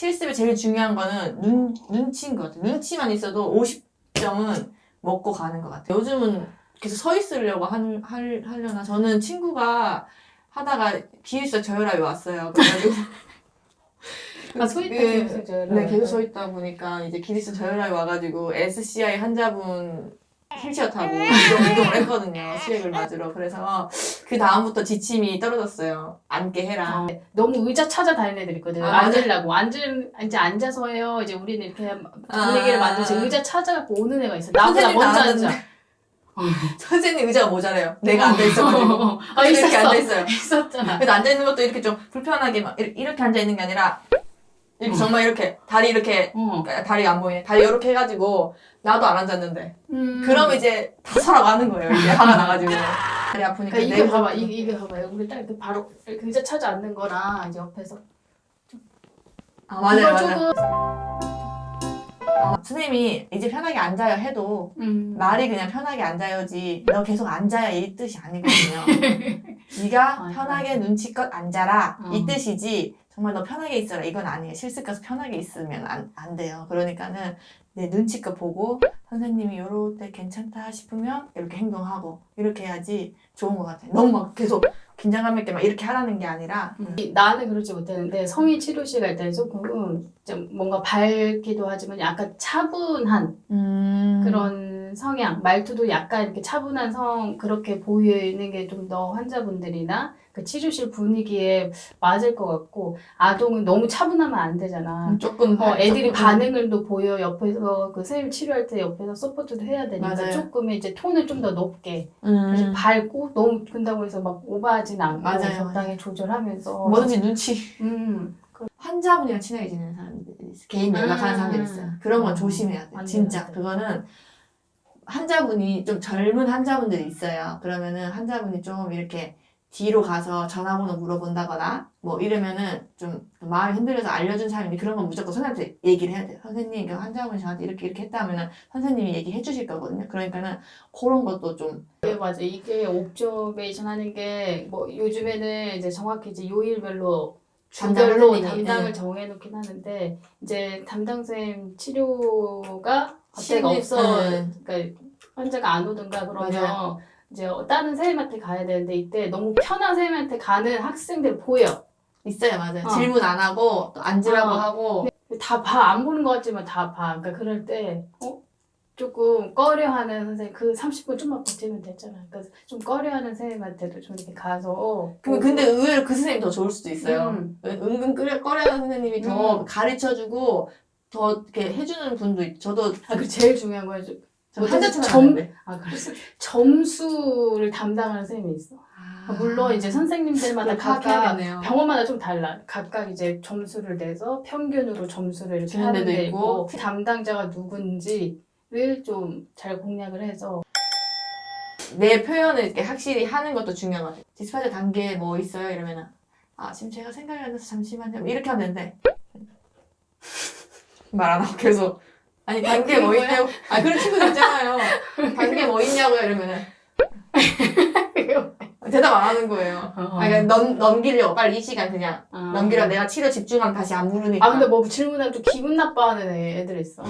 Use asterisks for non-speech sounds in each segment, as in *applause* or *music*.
실습에 제일 중요한 거는 눈, 눈치인 것 같아요. 눈치만 있어도 50점은 먹고 가는 것 같아요. 요즘은 계속 서 있으려고 한, 할, 하려나. 저는 친구가 하다가 기숙사 저혈압이 왔어요. 그래가지고. *laughs* 아, 소위 그, 계속 저 네, 계속 서 있다 보니까 이제 기립성 저혈압이 와가지고 SCI 환자분 휠체어 타고 이동, 이동을 했거든요. 수액을 맞으러. 그래서 그 다음부터 지침이 떨어졌어요. 앉게 해라. 어, 너무 의자 찾아다니는 애들 있거든. 아. 앉으려고. 앉을, 이제 앉아서 해요. 이제 우리는 이렇게 분위기를 아. 만들어서 의자 찾아갖고 오는 애가 있어. 나보다 먼저 안 앉아. *laughs* 선생님 의자가 모자라요. 내가 앉아있어가지고. 아, 이렇게 있었어. 앉아있어요. 있었잖아. 그래서 앉아있는 것도 이렇게 좀 불편하게 막 이렇게, 이렇게 앉아있는 게 아니라 이렇게 정말 이렇게 다리 이렇게 어. 다리가 안 보이네. 다리 이렇게 해가지고 나도 안 앉았는데 음. 그럼 이제 다 서라가는 거예요. 이제 화가 나가지고 다리 아프니까 그러니까 이게 봐봐. 이게, 이게 봐봐요. 우리 딱 이렇게 바로 이렇게 의자 찾아 앉는 거랑 이제 옆에서. 아 맞아요 맞아요. 조금. 어, 선생님이 이제 편하게 앉아요 해도 음. 말이 그냥 편하게 앉아요지 너 계속 앉아야 이 뜻이 아니거든요. *laughs* 네가 맞아. 편하게 눈치껏 앉아라 어. 이 뜻이지 정말 너 편하게 있어라 이건 아니에요. 실습 가서 편하게 있으면 안, 안 돼요. 그러니까는 내 눈치껏 보고 선생님이 요럴 때 괜찮다 싶으면 이렇게 행동하고 이렇게 해야지 좋은 것 같아요. 너무 막 계속 긴장감 있게 막 이렇게 하라는 게 아니라 음. 나는 그러지 못했는데 성인 치료실 갈 때는 조금 좀 뭔가 밝기도 하지만 약간 차분한 음... 그런 성향 말투도 약간 이렇게 차분한 성 그렇게 보이는 게 좀 더 환자분들이나 그 치료실 분위기에 맞을 것 같고 아동은 너무 차분하면 안 되잖아. 음, 조금 어, 애들이 조금- 반응을 또 보여 옆에서 그 선생님 치료할 때 옆에서 서포트도 해야 되니까 맞아요. 조금 이제 톤을 좀 더 높게 음... 밝고 너무 그런다고 해서 막 오버하진 않고 맞아요, 적당히 조절하면서 뭐든지 눈치 음 환자분이랑 친하게 지내는 사람들이 있어요. 개인 연락하는 음. 사람들이 있어요. 그런 건 음. 조심해야. 안 진짜. 그거는 환자분이 좀 젊은 환자분들이 있어요. 그러면은 환자분이 좀 이렇게 뒤로 가서 전화번호 물어본다거나 뭐 이러면은 좀 마음이 흔들려서 알려준 사람인데 그런 건 무조건 선생님한테 얘기를 해야 돼요. 선생님, 그 환자분이 저한테 이렇게 이렇게 했다면은 선생님이 얘기해 주실 거거든요. 그러니까는 그런 것도 좀 네, 맞아. 이게 옵저베이션 하는 게 뭐 요즘에는 이제 정확히 이제 요일별로 담당 주별로 담당을 네. 정해놓긴 하는데 이제 담당 선생님 치료가 갑자기 없어 네. 그러니까 환자가 안 오든가 그러면 맞아요. 이제 다른 선생님한테 가야 되는데 이때 너무 편한 선생님한테 가는 학생들 보여. 있어요. 맞아요. 어. 질문 안 하고 또 앉으라고 어. 하고 다 봐. 안 보는 것 같지만 다 봐. 그러니까 그럴 때, 어? 조금 꺼려하는 선생님, 그 30분 좀만 버티면 됐잖아. 그러니까 좀 꺼려하는 선생님한테도 좀 이렇게 가서. 그, 근데 의외로 그 선생님이 더 좋을 수도 있어요. 음. 은- 은근 꺼려하는 선생님이 더 음. 가르쳐주고 더 이렇게 해주는 분도 있 저도 아, 그 제일 중요한. 저- 저 뭐든 한자 점- 찾아봤는데. 아, 그래서 점수를 담당하는 선생님이 있어. 물론 이제 선생님들마다 각각 파악해야겠네요. 병원마다 좀 달라. 각각 이제 점수를 내서 평균으로 점수를 이렇게 하는 데 있고. 있고 담당자가 누군지를 좀 잘 공략을 해서 내 표현을 이렇게 확실히 하는 것도 중요한 것 같아요. 디스파이저 단계 뭐 있어요? 이러면은 아 지금 제가 생각이 안 나서 잠시만요. 이렇게 하면 되는데 *laughs* 말 안 하고 계속 아니 단계 뭐? 있냐고 아 그런 친구들 있잖아요. *laughs* 단계 뭐 있냐고요? 이러면은 *laughs* 대답 안 하는 거예요. 어. 아, 그러니까 넘, 넘기려고 빨리 이 시간 그냥 아. 넘기려 내가 치료 집중하면 다시 안 부르니까 아 근데 뭐 질문하면 좀 기분 나빠하는 애- 애들 있어.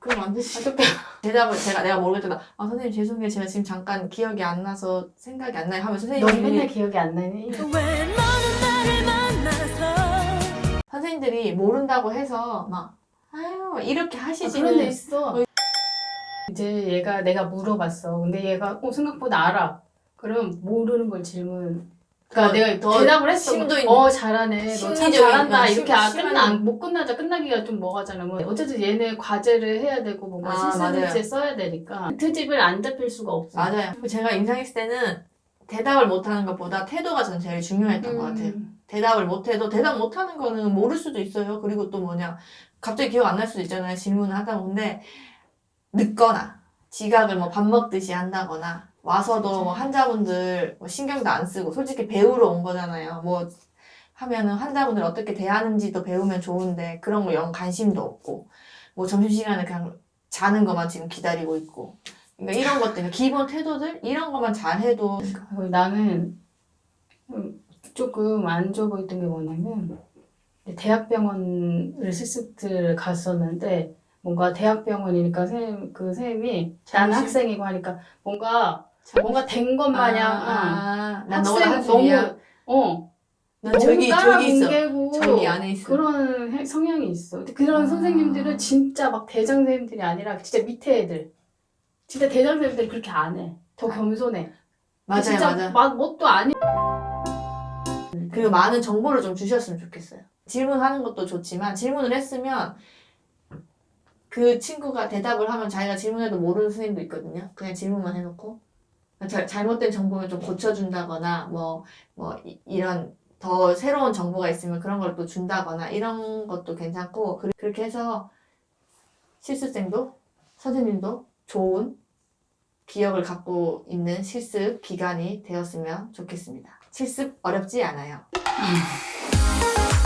그럼 안 되지 어떻게? 대답을 제가 내가 모르겠다 아 선생님 죄송해요 제가 지금 잠깐 기억이 안 나서 생각이 안 나요 하면 너 선생님이 맨날 기억이 안 나니? 선생님들이 모른다고 해서 막 아유 이렇게 아, 하시지는 그런 데 있어. 이제 얘가 내가 물어봤어. 근데 얘가 어, 생각보다 알아. 그럼 모르는 걸 질문. 그러니까 더- 내가 더 대답을 했어. 심도 있는- 어 잘하네. 너 참 심리적인- 잘한다. 어, 이렇게 심- 아, 심한- 끝나 안- 못 끝나자 끝나기가 좀 뭐가잖아. 뭐 어쨌든 얘네 과제를 해야 되고 뭔가 아, 실습일지에 맞아요. 써야 되니까 트집을 안 잡힐 수가 없어. 맞아요 제가 인상했을 때는 대답을 못하는 것보다 태도가 전 제일 중요했던 것 같아요 음. 대답을 못해도 대답 못하는 거는 모를 수도 있어요. 그리고 또 뭐냐 갑자기 기억 안 날 수도 있잖아요. 질문을 하다 보는데 늦거나 지각을 뭐 밥 먹듯이 한다거나 와서도 뭐 환자분들 뭐 신경도 안 쓰고 솔직히 배우러 온 거잖아요. 뭐 하면은 환자분들 어떻게 대하는지도 배우면 좋은데 그런 거 영 관심도 없고 뭐 점심시간에 그냥 자는 것만 지금 기다리고 있고. 그러니까 이런 것들 기본 태도들 이런 것만 잘 해도 그리고 나는 음, 조금 안 좋아 보였던 게 뭐냐면 대학병원을 실습을 갔었는데 뭔가 대학병원이니까 쌤, 그 쌤이 나는 잠시- 학생이고 하니까 뭔가 뭔가 된 것 마냥 어, 아, 난 너무 학생. 너무 어난 저기 저기 있어. 저기 안에 있어. 그런 해- 성향이 있어. 근데 그런 아. 선생님들은 진짜 막 대장 선생님들이 아니라 진짜 밑에 애들. 진짜 대장 선생님들이 그렇게 안 해. 더 겸손해. 맞아요, 진짜 맞아요. 막 뭣도 아니. 그리고 많은 정보를 좀 주셨으면 좋겠어요. 질문하는 것도 좋지만 질문을 했으면 그 친구가 대답을 하면 자기가 질문해도 모르는 선생님도 있거든요. 그냥 질문만 해놓고 자- 잘못된 정보를 좀 고쳐준다거나 뭐, 뭐 이- 이런 더 새로운 정보가 있으면 그런 걸 또 준다거나 이런 것도 괜찮고 그- 그렇게 해서 실습생도 선생님도 좋은 기억을 갖고 있는 실습 기간이 되었으면 좋겠습니다. 실습 어렵지 않아요. *laughs*